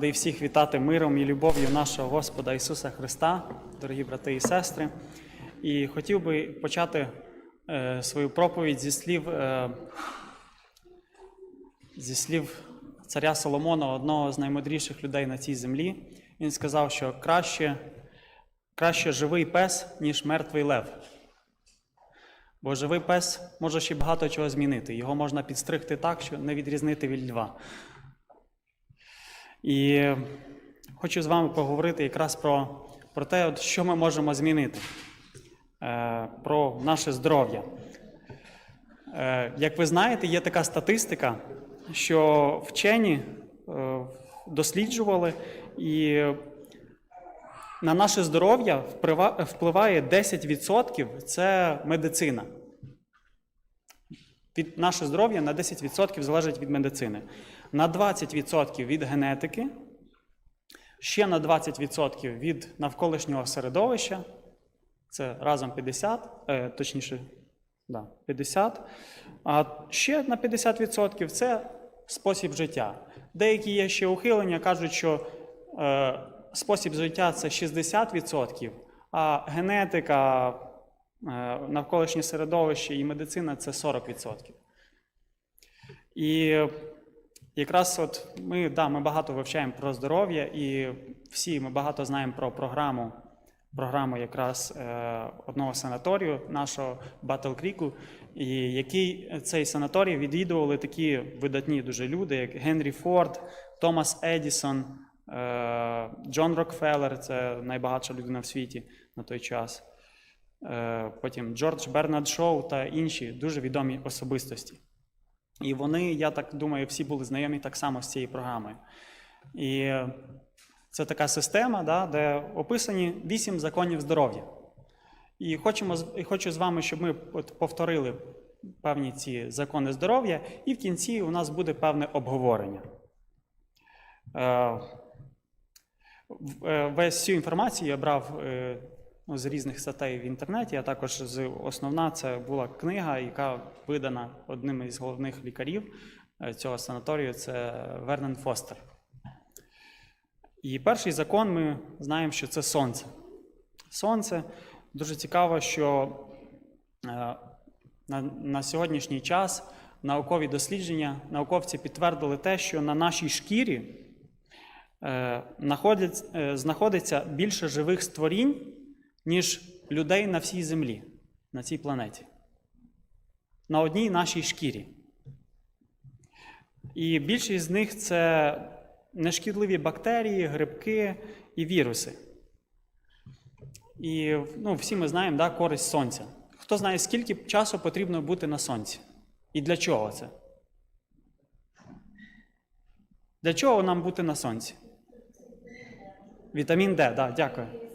Радий всіх вітати миром і любов'ю нашого Господа Ісуса Христа, дорогі брати і сестри. І хотів би почати е, свою проповідь зі слів, е, зі слів царя Соломона, одного з наймудріших людей на цій землі. Він сказав, що краще, краще живий пес, ніж мертвий лев. Бо живий пес може ще багато чого змінити. Його можна підстригти так, що не відрізнити від льва. І хочу з вами поговорити якраз про, про те, от, що ми можемо змінити, е, про наше здоров'я. Е, як ви знаєте, є така статистика, що вчені е, досліджували, і на наше здоров'я впливає 10% це медицина. Від наше здоров'я на 10% залежить від медицини, на 20% від генетики, ще на 20% від навколишнього середовища, це разом 50, е, точніше, да, 50, а ще на 50% це спосіб життя. Деякі є ще ухилення, кажуть, що е, спосіб життя це 60%, а генетика, е, навколишнє середовище і медицина це 40%. І якраз от ми, да, ми багато вивчаємо про здоров'я, і всі ми багато знаємо про програму, програму якраз е, одного санаторію, нашого Батл Кріку, і який цей санаторій відвідували такі видатні дуже люди, як Генрі Форд, Томас Едісон, е, Джон Рокфеллер, це найбагатша людина в світі на той час. Е, потім Джордж Бернард Шоу та інші дуже відомі особистості. І вони, я так думаю, всі були знайомі так само з цією програмою. І це така система, да, де описані вісім законів здоров'я. І хочемо, і хочу з вами, щоб ми повторили певні ці закони здоров'я, і в кінці у нас буде певне обговорення. Е, е, Весь цю інформацію я брав е, з різних статей в інтернеті, а також з основна це була книга, яка видана одним із головних лікарів е, цього санаторію, це Вернен Фостер. І перший закон ми знаємо, що це сонце. Сонце дуже цікаво, що е, на, на сьогоднішній час наукові дослідження, науковці підтвердили те, що на нашій шкірі е, е, знаходиться більше живих створінь, ніж людей на всій землі, на цій планеті. На одній нашій шкірі. І більшість з них це нешкідливі бактерії, грибки і віруси. І ну, всі ми знаємо да, користь сонця. Хто знає, скільки часу потрібно бути на сонці? І для чого це? Для чого нам бути на сонці? Вітамін Д, да, дякую.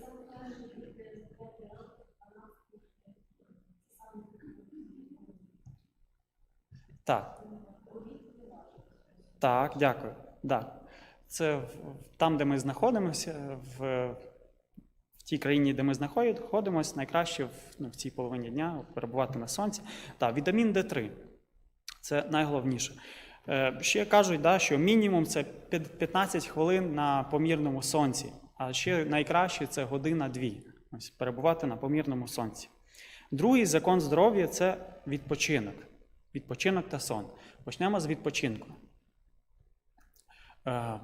Так. Так, дякую. Да. Це там, де ми знаходимося, в, в тій країні, де ми знаходимося, найкраще в, ну, в цій половині дня перебувати на сонці. Так, вітамін Д3. Це найголовніше. Е, ще кажуть, да, що мінімум це 15 хвилин на помірному сонці, а ще найкраще це година-дві. Ось перебувати на помірному сонці. Другий закон здоров'я це відпочинок. Відпочинок та сон. Почнемо з відпочинку. Е,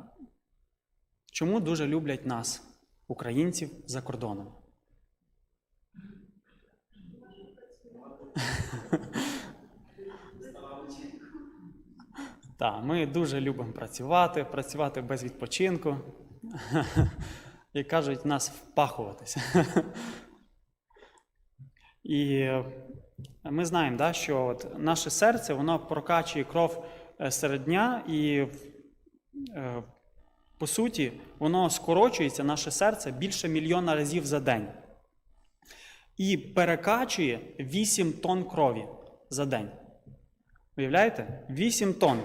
Чому дуже люблять нас, українців, за кордоном? Так, ми дуже любимо працювати, працювати без відпочинку. Як кажуть, нас впахуватися. І ми знаємо, да, що от наше серце воно прокачує кров е, серед дня, і е, по суті, воно скорочується, наше серце, більше мільйона разів за день. І перекачує 8 тонн крові за день. Уявляєте? 8 тонн.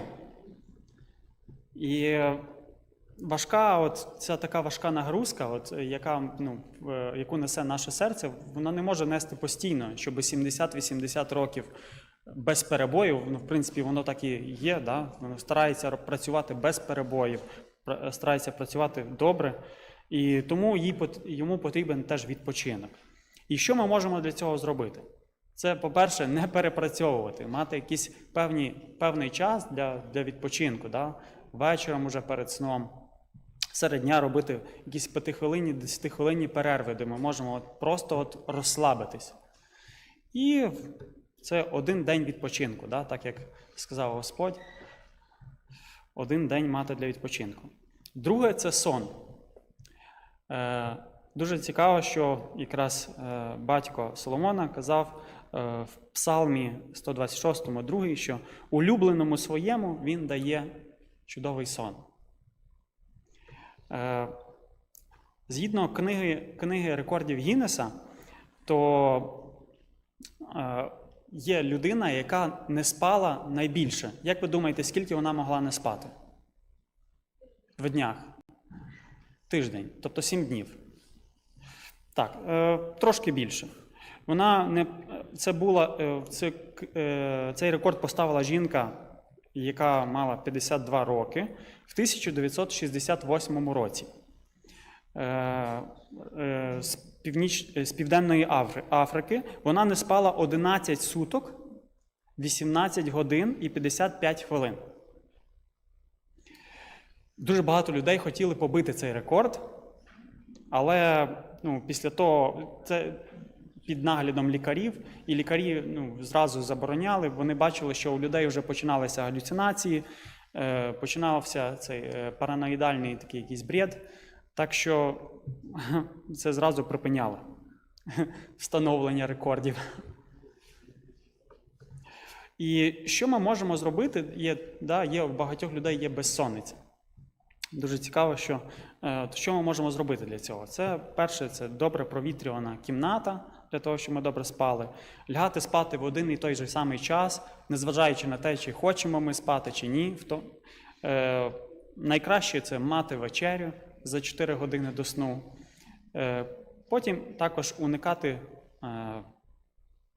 І е, важка, от ця така важка нагрузка, от, е, яка, ну, е, яку несе наше серце, вона не може нести постійно, щоб 70-80 років без перебоїв. Ну, в принципі, воно так і є, да? воно старається працювати без перебоїв. старається працювати добре, і тому їй, йому потрібен теж відпочинок. І що ми можемо для цього зробити? Це, по-перше, не перепрацьовувати, мати якийсь певний час для, для відпочинку. Да? Вечором уже перед сном, серед дня робити якісь 5-хвилинні, 10-хвилинні перерви, де ми можемо от просто от розслабитись. І це один день відпочинку, да? так як сказав Господь, один день мати для відпочинку. Друге це сон. Е, дуже цікаво, що якраз е, батько Соломона казав е, в Псалмі 126, 2, що улюбленому своєму він дає чудовий сон. Е, згідно книги, книги рекордів Гіннеса, то е, є людина, яка не спала найбільше. Як ви думаєте, скільки вона могла не спати? В днях? Тиждень, тобто сім днів. Так, е, трошки більше. Вона не це була це, цей рекорд поставила жінка, яка мала 52 роки в 1968 році. Е, е, з, північ, з Південної Африки вона не спала 11 суток, 18 годин і 55 хвилин. Дуже багато людей хотіли побити цей рекорд, але ну, після того це під наглядом лікарів, і лікарі ну, зразу забороняли. Вони бачили, що у людей вже починалися галюцинації, е, починався цей е, параноїдальний такий якийсь бред. Так що це зразу припиняло встановлення рекордів. І що ми можемо зробити? Є, да, є у багатьох людей є безсонниця. Дуже цікаво, що е, що ми можемо зробити для цього. Це перше, це добре провітрювана кімната для того, щоб ми добре спали. Лягати спати в один і той же самий час, незважаючи на те, чи хочемо ми спати, чи ні. То, е, найкраще це мати вечерю за 4 години до сну. Е, потім також уникати е,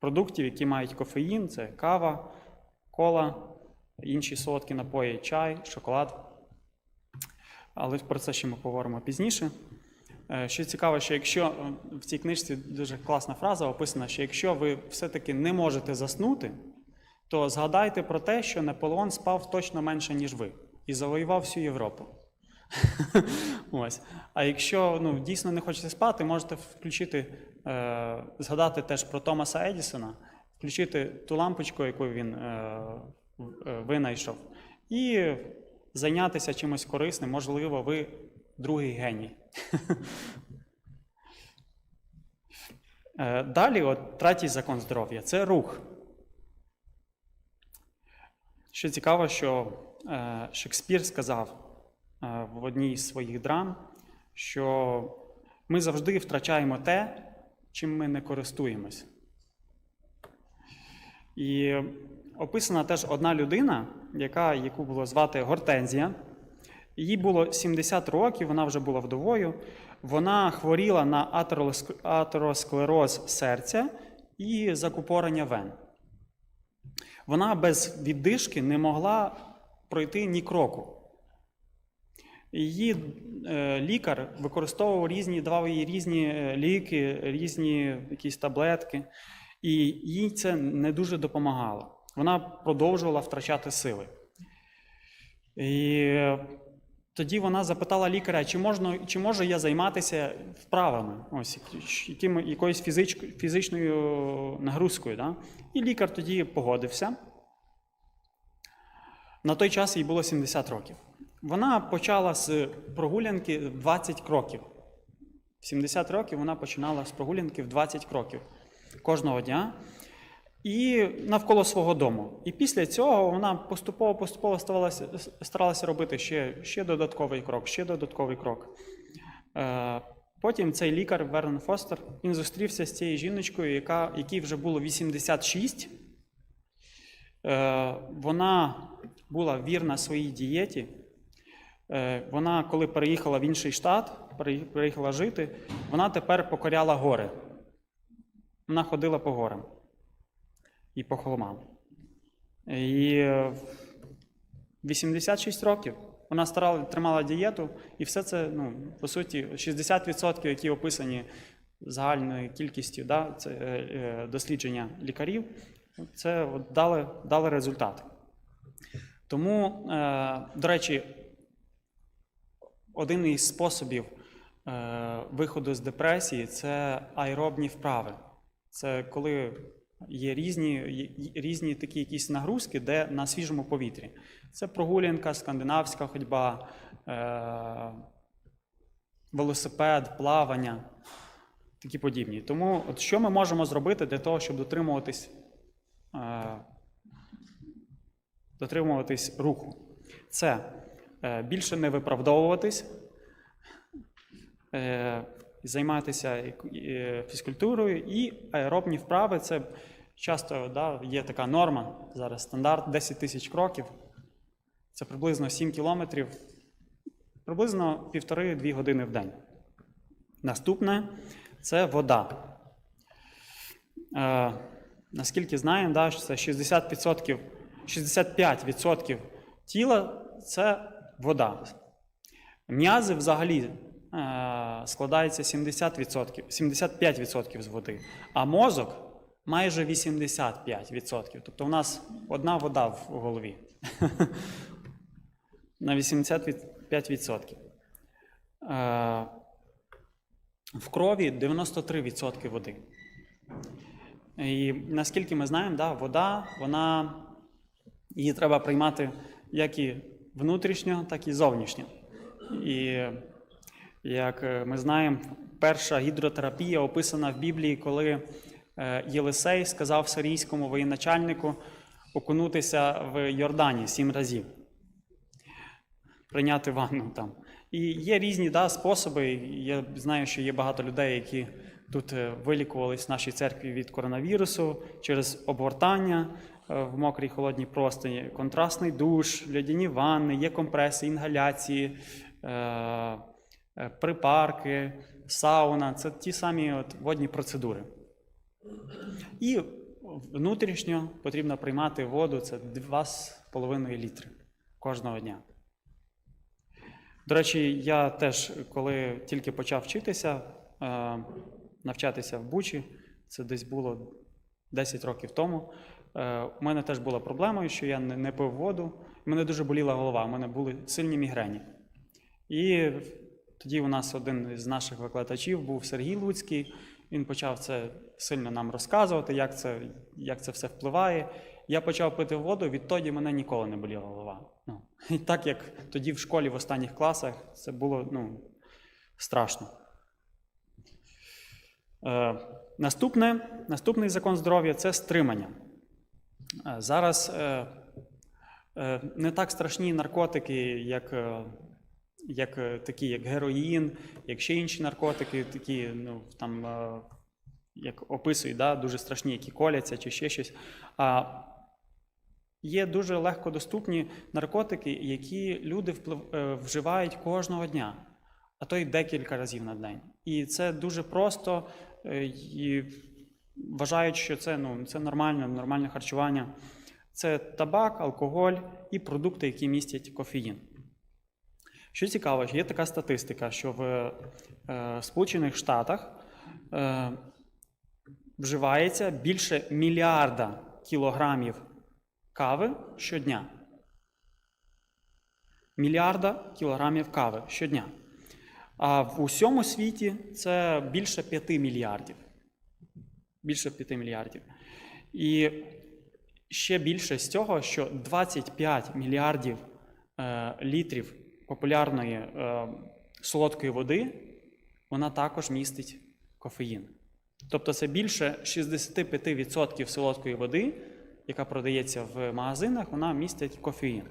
продуктів, які мають кофеїн, це кава, кола, інші солодкі напої, чай, шоколад. Але про це ще ми поговоримо пізніше. Е, Що цікаво, що якщо е, в цій книжці дуже класна фраза описана, що якщо ви все-таки не можете заснути, то згадайте про те, що Наполеон спав точно менше, ніж ви, і завоював всю Європу. Ось. А якщо ну, дійсно не хочете спати, можете включити, е, згадати теж про Томаса Едісона, включити ту лампочку, яку він е, е, винайшов, і зайнятися чимось корисним. Можливо, ви другий геній. Е, Далі, от, третій закон здоров'я це рух. Що цікаво, що е, Шекспір сказав е, в одній з своїх драм, що ми завжди втрачаємо те, чим ми не користуємось. І описана теж одна людина, яка, яку було звати Гортензія. Їй було 70 років, вона вже була вдовою. Вона хворіла на атеросклероз серця і закупорення вен. Вона без віддишки не могла пройти ні кроку. Її е, лікар використовував різні, давав їй різні е, ліки, різні якісь таблетки, і їй це не дуже допомагало. Вона продовжувала втрачати сили. І тоді вона запитала лікаря, чи, можна, чи можу я займатися вправами, ось, яким, якоюсь фізич, фізичною нагрузкою. Да? І лікар тоді погодився. На той час їй було 70 років. Вона почала з прогулянки в 20 кроків. В 70 років вона починала з прогулянки в 20 кроків кожного дня і навколо свого дому. І після цього вона поступово-поступово старалася робити ще, ще додатковий крок, ще додатковий крок. Е, Потім цей лікар Вернон Фостер він зустрівся з цією жіночкою, яка, якій вже було 86. Е, Вона була вірна своїй дієті. Е, Вона, коли переїхала в інший штат, переї- переїхала жити, вона тепер покоряла гори. Вона ходила по горам і по холмам. І е, 86 років Вона старала, тримала дієту, і все це, ну, по суті, 60%, які описані загальною кількістю да, це, е, е, дослідження лікарів, це от дали, дали результат. Тому, е, до речі, один із способів е, виходу з депресії це аеробні вправи. Це коли є різні, різні такі якісь нагрузки, де на свіжому повітрі. Це прогулянка, скандинавська ходьба, е, велосипед, плавання, такі подібні. Тому, от що ми можемо зробити для того, щоб дотримуватись, е, дотримуватись руху? Це е, більше не виправдовуватись, е, займатися е, фізкультурою і аеробні вправи. Це часто да, є така норма зараз стандарт 10 тисяч кроків. Це приблизно 7 кілометрів, приблизно 1,5-2 години в день. Наступне це вода. Е, наскільки знаємо, да, це 60%, 65% тіла це вода. М'язи взагалі е, складаються 70%, 75% з води, а мозок майже 85%. Тобто у нас одна вода в голові на 85%. Е, в крові 93% води. І наскільки ми знаємо, да, вода, вона, її треба приймати як і внутрішньо, так і зовнішньо. І як е, ми знаємо, перша гідротерапія описана в Біблії, коли е, Єлисей сказав сирійському воєначальнику окунутися в Йордані сім разів, прийняти ванну там. І є різні да, способи. Я знаю, що є багато людей, які тут е, вилікувались в нашій церкві від коронавірусу через обгортання в мокрій холодній простині, контрастний душ, льодяні ванни, є компреси, інгаляції, припарки, сауна це ті самі от водні процедури. І внутрішньо потрібно приймати воду це 2,5 літри кожного дня. До речі, я теж, коли тільки почав вчитися, е, навчатися в Бучі, це десь було 10 років тому. е, У мене теж була проблема, що я не пив воду. У мене дуже боліла голова, у мене були сильні мігрені. І тоді у нас один з наших викладачів був Сергій Луцький. Він почав це сильно нам розказувати, як це, як це все впливає. Я почав пити воду, відтоді мене ніколи не боліла голова. Ну, і так як тоді в школі в останніх класах це було ну, страшно. Е, наступне, наступний закон здоров'я це стримання. Е, зараз е, е, не так страшні наркотики, як, е, як е, такі, як героїн, як ще інші наркотики, такі, ну, там, е, як описують, да, дуже страшні, які коляться чи ще щось. А Є дуже легкодоступні наркотики, які люди вплив, е, вживають кожного дня, а то й декілька разів на день. І це дуже просто і вважають, що це, ну, це нормально, нормальне харчування. Це табак, алкоголь і продукти, які містять кофеїн. Що цікаво, є така статистика, що в е, Сполучених Штатах е, вживається більше мільярда кілограмів кави щодня. Мільярда кілограмів кави щодня. А в усьому світі це більше 5 мільярдів. Більше 5 мільярдів. І ще більше з цього, що 25 мільярдів е, літрів популярної е, солодкої води, вона також містить кофеїн. Тобто це більше 65% солодкої води яка продається в магазинах, вона містить кофеїн.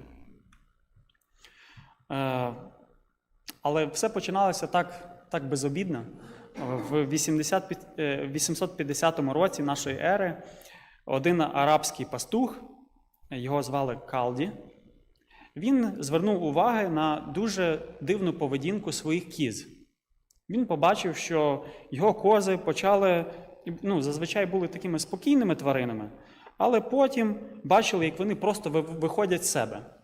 Е, але все починалося так так безобідно. В 80, 850 році нашої ери один арабський пастух, його звали Калді, він звернув увагу на дуже дивну поведінку своїх кіз. Він побачив, що його кози почали, ну, зазвичай були такими спокійними тваринами, але потім бачили, як вони просто виходять з себе.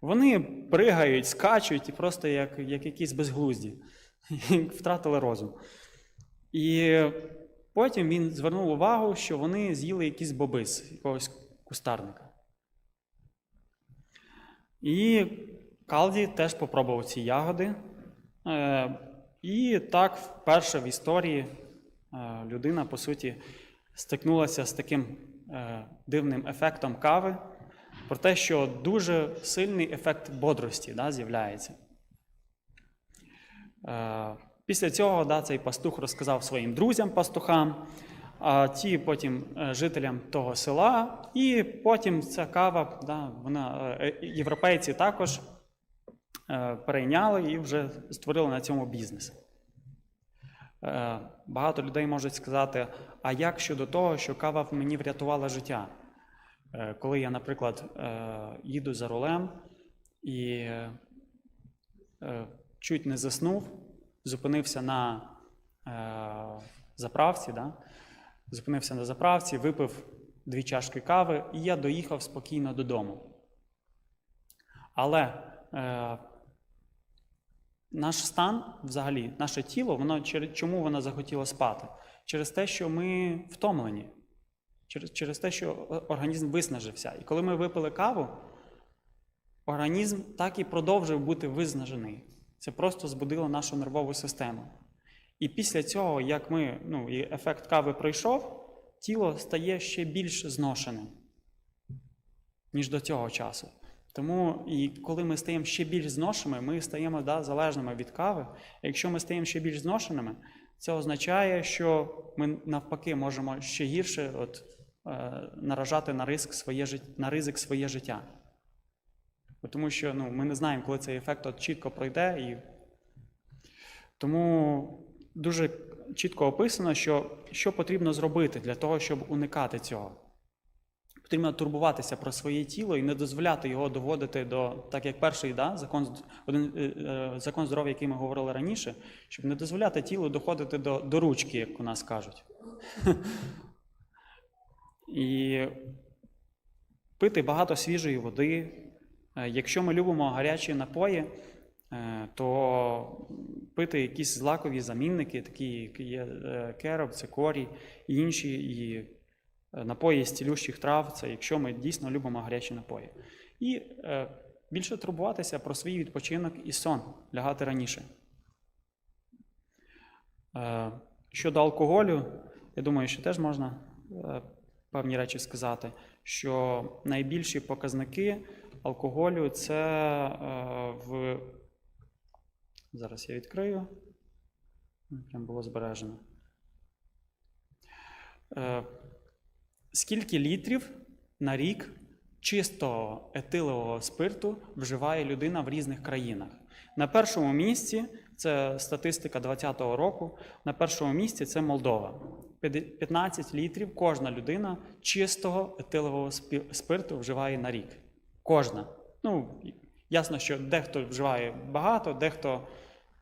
Вони пригають, скачуть і просто як, як якісь безглузді. Втратили розум. І потім він звернув увагу, що вони з'їли якийсь боби з якогось кустарника. І Калді теж попробував ці ягоди. Е, І так вперше в історії е, людина, по суті, стикнулася з таким е, дивним ефектом кави, про те, що дуже сильний ефект бодрості да, з'являється. Після цього да, цей пастух розказав своїм друзям-пастухам, а ті потім е, жителям того села, і потім ця кава, да, вона, е, е, європейці також перейняли і вже створили на цьому бізнес. Багато людей можуть сказати: а як щодо того, що кава мені врятувала життя? Коли я, наприклад, їду за рулем і чуть не заснув, зупинився на заправці, да? Зупинився на заправці, випив дві чашки кави, і я доїхав спокійно додому. Але е, наш стан, взагалі, наше тіло, воно чому воно захотіло спати? Через те, що ми втомлені, через, через те, що організм виснажився. І коли ми випили каву, організм так і продовжив бути виснажений. Це просто збудило нашу нервову систему. І після цього, як ми, ну, і ефект кави пройшов, тіло стає ще більш зношеним, ніж до цього часу. Тому і коли ми стаємо ще більш зношеними, ми стаємо да, залежними від кави. Якщо ми стаємо ще більш зношеними, це означає, що ми навпаки можемо ще гірше от, е, наражати на ризик своє, на ризик своє життя. Тому що ну, ми не знаємо, коли цей ефект от чітко пройде. І... Тому дуже чітко описано, що, що потрібно зробити для того, щоб уникати цього. Потрібно турбуватися про своє тіло і не дозволяти його доводити до, так як перший да, закон, один, е, е, закон здоров'я, який ми говорили раніше, щоб не дозволяти тілу доходити до, до ручки, як у нас кажуть. І пити багато свіжої води. Е, Якщо ми любимо гарячі напої, то пити якісь злакові замінники, такі як є е, кероб, цикорій і інші і е, напої з цілющих трав, це якщо ми дійсно любимо гарячі напої. І е, більше турбуватися про свій відпочинок і сон, лягати раніше. Е, Щодо алкоголю, я думаю, що теж можна е, певні речі сказати, що найбільші показники алкоголю це е, в. Зараз я відкрию. Прям було збережено. Е, Скільки літрів на рік чистого етилового спирту вживає людина в різних країнах? На першому місці це статистика 2020 року. На першому місці це Молдова. 15 літрів кожна людина чистого етилового спирту вживає на рік. Кожна. Ну, ясно, що дехто вживає багато, дехто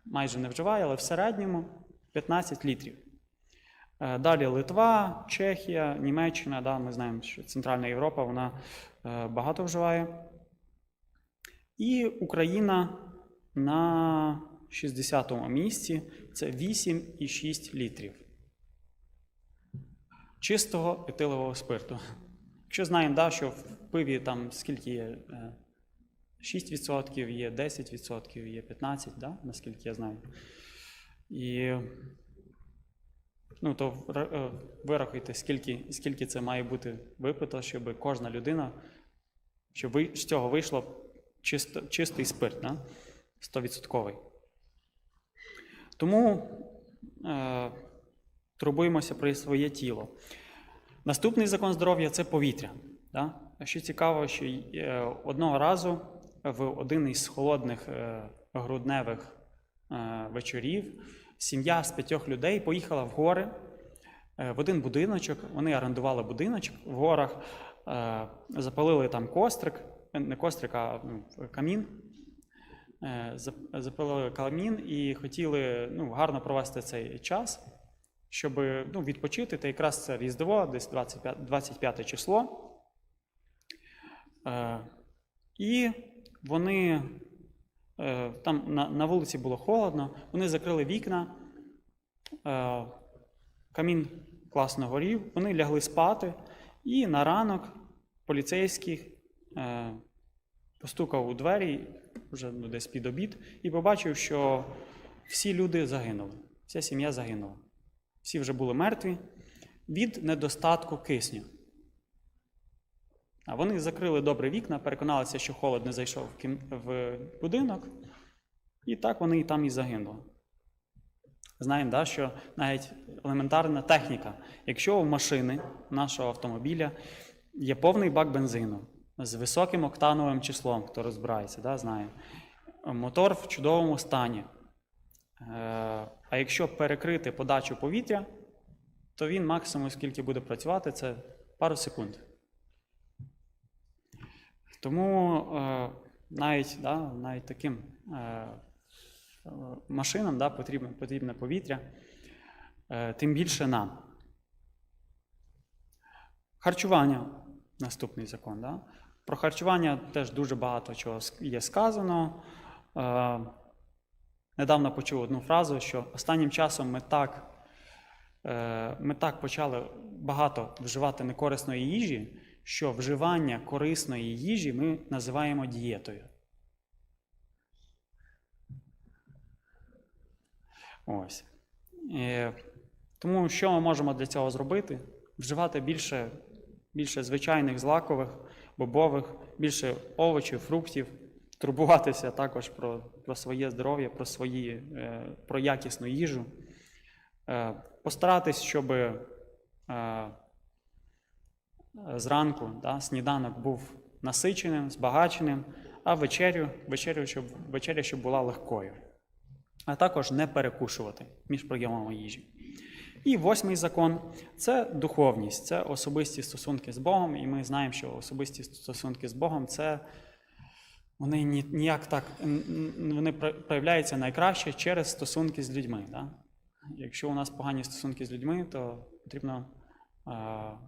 майже не вживає, але в середньому 15 літрів. Е, Далі Литва, Чехія, Німеччина. Да, ми знаємо, що Центральна Європа вона е, багато вживає. І Україна на 60-му місці це 8,6 літрів чистого етилового спирту. Якщо знаємо, да, що в пиві там скільки є е, 6%, є 10%, є 15%, да, наскільки я знаю. І ну, то е, вирахуйте, скільки, скільки це має бути випито, щоб кожна людина, щоб з цього вийшло чисто, чистий спирт, да? 100%. Тому е, турбуємося про своє тіло. Наступний закон здоров'я це повітря. Да? Що цікаво, що е, одного разу в один із холодних е, грудневих е, вечорів сім'я з п'ятьох людей поїхала в гори е, в один будиночок. Вони орендували будиночок в горах, запалили там кострик, не кострик, а ну, камін. Запалили камін і хотіли ну, гарно провести цей час, щоб ну, відпочити. Та якраз це Різдво, десь 25, 25 число. І вони е, там на, вулиці було холодно, вони закрили вікна, е, камін класно горів, вони лягли спати, і на ранок поліцейський е, постукав у двері вже ну, десь під обід і побачив, що всі люди загинули, вся сім'я загинула. Всі вже були мертві від недостатку кисню. Вони закрили добре вікна, переконалися, що холод не зайшов в, кім... в будинок, і так вони і там і загинули. Знаємо, да, що навіть елементарна техніка. Якщо у машини нашого автомобіля є повний бак бензину з високим октановим числом, хто розбирається, да, знає, мотор в чудовому стані. Е, А якщо перекрити подачу повітря, то він максимум, скільки буде працювати, це пару секунд. Тому е, навіть, да, навіть таким е, машинам да, потрібне, потрібне повітря, е, тим більше нам. Харчування наступний закон. Да? Про харчування теж дуже багато чого є сказано. Е, недавно почув одну фразу, що останнім часом ми так, е, ми так почали багато вживати некорисної їжі, що вживання корисної їжі ми називаємо дієтою. Ось. Е, тому що ми можемо для цього зробити? Вживати більше, більше звичайних злакових, бобових, більше овочів, фруктів, турбуватися також про, про своє здоров'я, про, свої, е, про якісну їжу. Е, постаратись, щоб зранку да, сніданок був насиченим, збагаченим, а вечерю, вечерю, щоб, вечеря, щоб була легкою. А також не перекушувати між прийомами їжі. І восьмий закон це духовність, це особисті стосунки з Богом. І ми знаємо, що особисті стосунки з Богом це вони ніяк так вони проявляються найкраще через стосунки з людьми. Да? Якщо у нас погані стосунки з людьми, то потрібно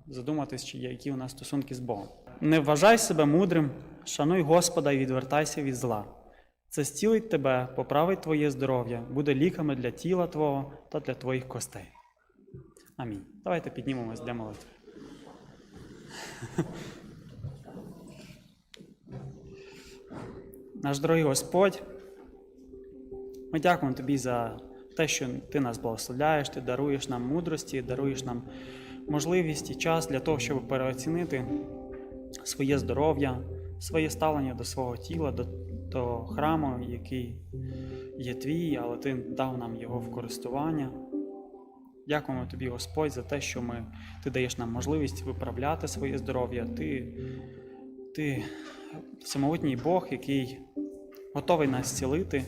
задуматись, чи які у нас стосунки з Богом. Не вважай себе мудрим, шануй Господа і відвертайся від зла. Це зцілить тебе, поправить твоє здоров'я, буде ліками для тіла твого та для твоїх костей. Амінь. Давайте піднімемось для молитви. Наш дорогий Господь, ми дякуємо Тобі за те, що Ти нас благословляєш, Ти даруєш нам мудрості, даруєш нам можливість і час для того, щоб переоцінити своє здоров'я, своє ставлення до свого тіла, до, до храму, який є твій, але ти дав нам його в користування. Дякуємо тобі, Господь, за те, що ми, ти даєш нам можливість виправляти своє здоров'я. Ти, ти самотній Бог, який готовий нас зцілити,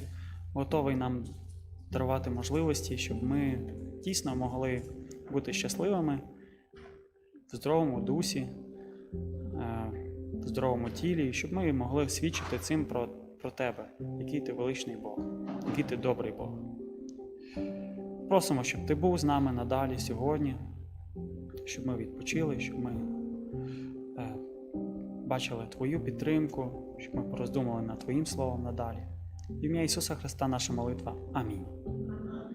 готовий нам дарувати можливості, щоб ми дійсно могли бути щасливими в здоровому дусі, е, в здоровому тілі, щоб ми могли свідчити цим про, про тебе, який ти величний Бог, який ти добрий Бог. Просимо, щоб ти був з нами надалі сьогодні, щоб ми відпочили, щоб ми е, бачили Твою підтримку, щоб ми пороздумали над Твоїм словом надалі. В ім'я Ісуса Христа наша молитва. Амінь.